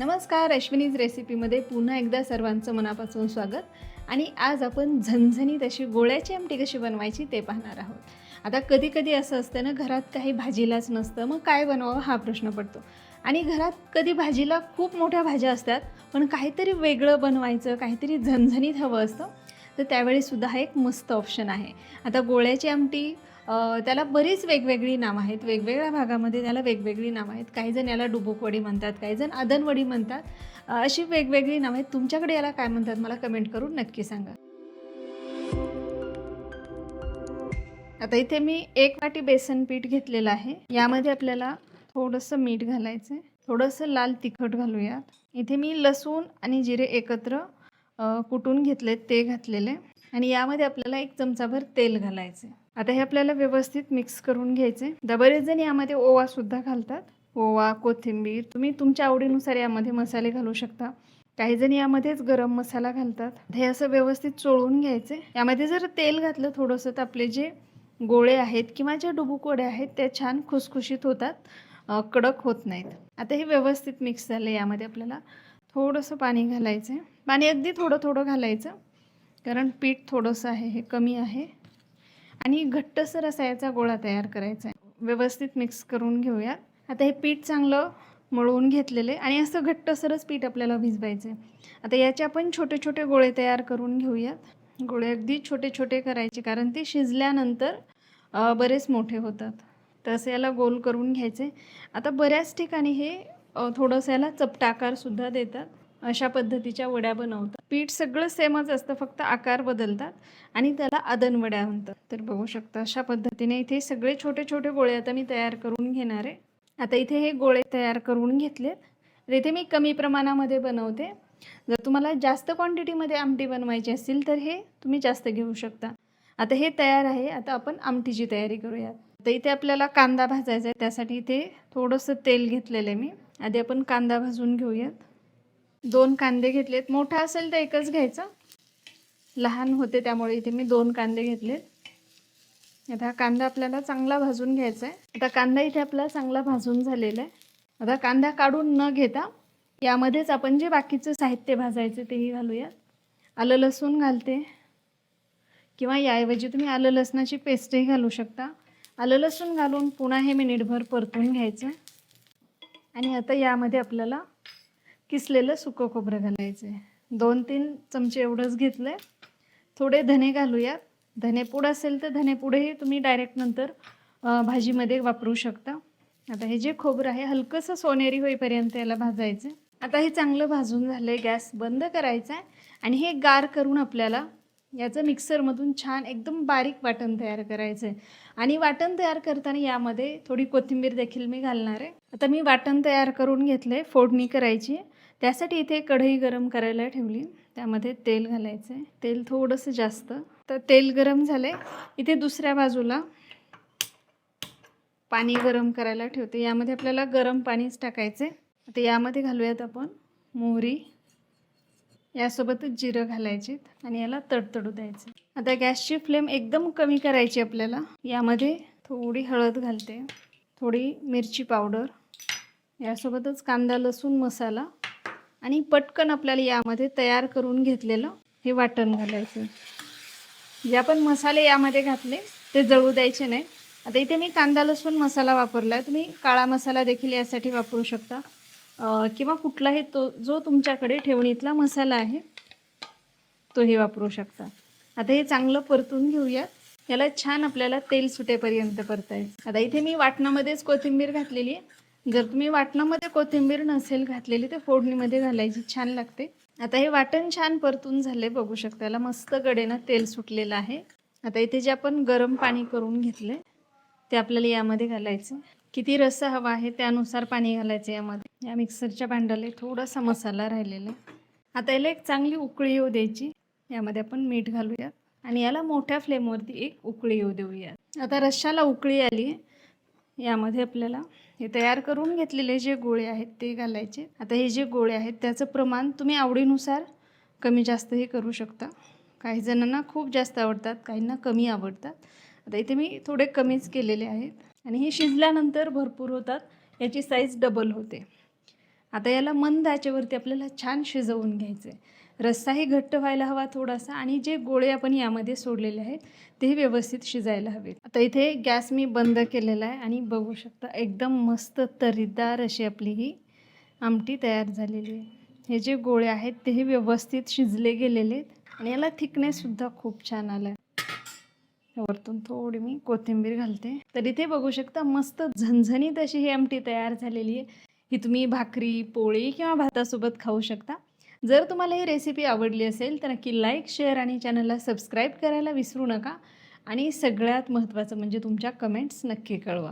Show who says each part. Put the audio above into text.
Speaker 1: नमस्कार अश्विनीज रेसिपीमध्ये पुन्हा एकदा सर्वांचं मनापासून स्वागत. आणि आज आपण झणझणीत अशी गोळ्याची आमटी कशी बनवायची ते पाहणार आहोत. आता कधी कधी असं असतं ना घरात काही भाजीलाच नसतं मग काय बनवावं हा प्रश्न पडतो. आणि घरात कधी भाजीला खूप मोठ्या भाज्या असतात पण काहीतरी वेगळं बनवायचं काहीतरी झणझणीत हवं असतं तर त्यावेळीसुद्धा हा एक मस्त ऑप्शन आहे. आता गोळ्याची आमटी त्याला बरीच वेगवेगळी नावं आहेत. वेगवेगळ्या भागामध्ये त्याला वेगवेगळी नावं आहेत. काही जण याला डुबुकवडी म्हणतात काही जण आदनवडी म्हणतात. अशी वेगवेगळी नावं आहेत. तुमच्याकडे याला काय म्हणतात मला कमेंट करून नक्की सांगा. आता इथे मी एक वाटी बेसन पीठ घेतलेलं आहे. यामध्ये आपल्याला थोडंसं मीठ घालायचं आहे थोडंसं लाल तिखट घालूयात. इथे मी लसूण आणि जिरे एकत्र कुटून घेतले ते घातलेले. आणि यामध्ये आपल्याला एक चमचाभर तेल घालायचे आता हे आपल्याला व्यवस्थित मिक्स करून घ्यायचे आता बरेच जण यामध्ये ओवा सुद्धा घालतात. ओवा कोथिंबीर तुम्ही तुमच्या आवडीनुसार यामध्ये मसाले घालू शकता. काही जण यामध्येच गरम मसाला घालतात. हे असं व्यवस्थित चोळून घ्यायचे यामध्ये जर तेल घातलं थोडंसं तर आपले जे गोळे आहेत किंवा ज्या डुबुकोड्या आहेत त्या छान खुसखुशीत होतात. कडक होत नाहीत. आता हे व्यवस्थित मिक्स झालं यामध्ये आपल्याला. थोडंसं पाणी घालायचं आहे पाणी अगदी थोडं थोडं घालायचं. कारण पीठ थोडंसं आहे हे कमी आहे. आणि घट्टसर असा याचा गोळा तयार करायचा आहे. व्यवस्थित मिक्स करून घेऊयात आता हे पीठ चांगलं मळवून घेतलेले आणि असं घट्टसरच पीठ आपल्याला भिजवायचं आहे आता याचे आपण छोटे छोटे गोळे तयार करून घेऊयात गोळे अगदी छोटे छोटे करायचे कारण ते शिजल्यानंतर बरेच मोठे होतात. तसं याला गोल करून घ्यायचे आता बऱ्याच ठिकाणी हे थोडंसं याला चपटा आकारसुद्धा देतात. अशा पद्धतीच्या वड्या बनवतात. पीठ सगळं सेमच असतं फक्त आकार बदलतात आणि त्याला आदन वड्या म्हणतात. तर बघू शकता अशा पद्धतीने इथे सगळे छोटे छोटे गोळे आता मी तयार करून घेणार आहे. आता इथे हे गोळे तयार करून घेतलेत. तर इथे मी कमी प्रमाणामध्ये बनवते. जर तुम्हाला जास्त क्वांटिटीमध्ये आमटी बनवायची असेल तर हे तुम्ही जास्त घेऊ शकता. आता हे तयार आहे. आता आपण आमटीची तयारी करूयात. तर इथे आपल्याला कांदा भाजायचा आहे त्यासाठी इथे थोडंसं तेल घेतलेलं आहे मी. आधी आपण कांदा भाजून घेऊयात. दोन कांदे घेतलेत. मोठा असेल तर एकच घ्यायचा. लहान होते त्यामुळे इथे मी दोन कांदे घेतलेत. आता कांदा आपल्याला चांगला भाजून घ्यायचा आहे. आता कांदा इथे आपला चांगला भाजून झालेला आहे. आता कांदा काढून न घेता यामध्येच आपण जे बाकीचं साहित्य भाजायचं तेही घालूयात. आलं लसूण घालते. किंवा याऐवजी तुम्ही आलं लसणाची पेस्टही घालू शकता. आलं लसूण घालून पुन्हा हे मिनिटभर परतून घ्यायचं. आणि आता यामध्ये आपल्याला किसलेलं सुकं खोबरं घालायचं. आहे दोन तीन चमचे एवढंच घेतलं आहे थोडे धने घालूयात. धनेपूड असेल तर धनेपूडही तुम्ही डायरेक्ट नंतर भाजीमध्ये वापरू शकता. आता हे जे खोबरं आहे हलकंसं सोनेरी होईपर्यंत याला भाजायचं. आहे. आता हे चांगलं भाजून झालं आहे गॅस बंद करायचा आहे आणि हे गार करून आपल्याला याचं मिक्सरमधून छान एकदम बारीक वाटण तयार करायचं आहे आणि वाटण तयार करताना यामध्ये थोडी कोथिंबीर देखील मी घालणार आहे. आता मी वाटण तयार करून घेतलं आहे फोडणी करायची त्यासाठी इथे कढई गरम करायला ठेवली. त्यामध्ये तेल घालायचं आहे तेल थोडंसं जास्त. तर तेल गरम झालं आहे इथे दुसऱ्या बाजूला पाणी गरम करायला ठेवते. यामध्ये आपल्याला गरम पाणीच टाकायचं आहे आता यामध्ये घालूयात आपण मोहरी. यासोबतच जिरं घालायचे आणि याला तडतडू द्यायचं. आता गॅसची फ्लेम एकदम कमी करायची आपल्याला. यामध्ये थोडी हळद घालते थोडी मिरची पावडर यासोबतच कांदा लसूण मसाला आणि पटकन आपल्याला यामध्ये तयार करून घेतलेलं हे वाटण घालायचं. जे आपण मसाले यामध्ये घातले ते जळू द्यायचे नाही. आता इथे मी कांदा लसूण मसाला वापरला आहे तुम्ही काळा मसाला देखील यासाठी वापरू शकता. किंवा कुठलाही तो जो तुमच्याकडे ठेवणीतला मसाला आहे तोही वापरू शकता. आता हे चांगलं परतून घेऊया. याला छान आपल्याला तेल सुटेपर्यंत परतायचं आता इथे मी वाटणामध्येच कोथिंबीर घातलेली आहे. जर तुम्ही वाटणामध्ये कोथिंबीर नसेल घातलेली तर फोडणीमध्ये घालायची छान लागते. आता हे वाटण छान परतून झाले बघू शकता. याला मस्त गडेनं तेल सुटलेलं आहे. आता इथे जे आपण गरम पाणी करून घेतले ते आपल्याला यामध्ये घालायचं. किती रस्सा हवा आहे त्यानुसार पाणी घालायचं यामध्ये. या मिक्सरच्या भांड्याला थोडासा मसाला राहिलेला आहे. आता याला एक चांगली उकळी येऊ द्यायची. यामध्ये आपण मीठ घालूयात आणि याला मोठ्या फ्लेमवरती एक उकळी येऊ देऊयात आता रश्शाला उकळी आली आहे. यामध्ये आपल्याला हे तयार करून घेतलेले जे गोळे आहेत ते घालायचे. आता हे जे गोळे आहेत त्याचं प्रमाण तुम्ही आवडीनुसार कमी जास्तही करू शकता. काही जणांना खूप जास्त आवडतात काहींना कमी आवडतात. आता इथे मी थोडे कमीच केलेले आहेत. आणि हे शिजल्यानंतर भरपूर होतात. याची साईज डबल होते. आता याला मंद आचेवरती आपल्याला छान शिजवून घ्यायचं आहे रस्साही घट्ट व्हायला हवा थोडासा आणि जे गोळे आपण यामध्ये सोडलेले आहेत ते व्यवस्थित शिजायला हवेत. आता इथे गॅस मी बंद केलेला आहे आणि बघू शकता एकदम मस्त तरीदार अशी आपली ही आमटी तयार झालेली आहे. हे जे गोळे आहेत तेही व्यवस्थित शिजले गेलेले आहेत आणि याला थिकनेससुद्धा खूप छान आला आहे वरतून थोडी मी कोथिंबीर घालते. तर इथे बघू शकता मस्त झणझणीत अशी ही आमटी तयार झालेली आहे. ही तुम्ही भाकरी पोळी किंवा भातासोबत खाऊ शकता. जर तुम्हाला ही रेसिपी आवडली असेल तर नक्की लाईक शेअर आणि चॅनलला सबस्क्राईब करायला विसरू नका. आणि सगळ्यात महत्त्वाचं म्हणजे तुमच्या कमेंट्स नक्की कळवा.